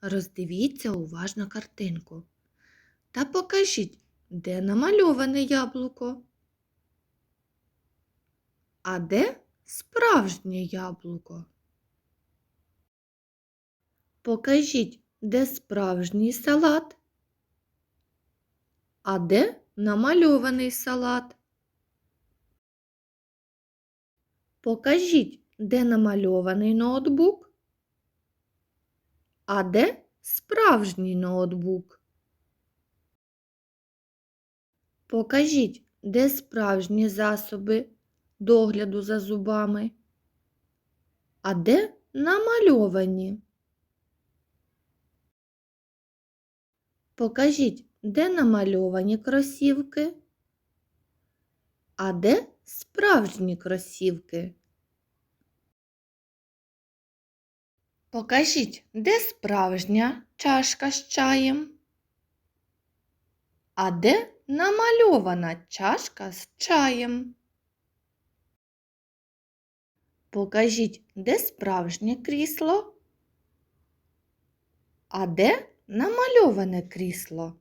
Роздивіться уважно картинку. Та покажіть, де намальоване яблуко. А де справжнє яблуко? Покажіть, де справжній салат, а де намальований салат. Покажіть, де намальований ноутбук, а де справжній ноутбук. Покажіть, де справжні засоби догляду за зубами, а де намальовані. Покажіть, де намальовані кросівки, а де справжні кросівки. Покажіть, де справжня чашка з чаєм, а де намальована чашка з чаєм. Покажіть, де справжнє крісло, а де намальоване крісло.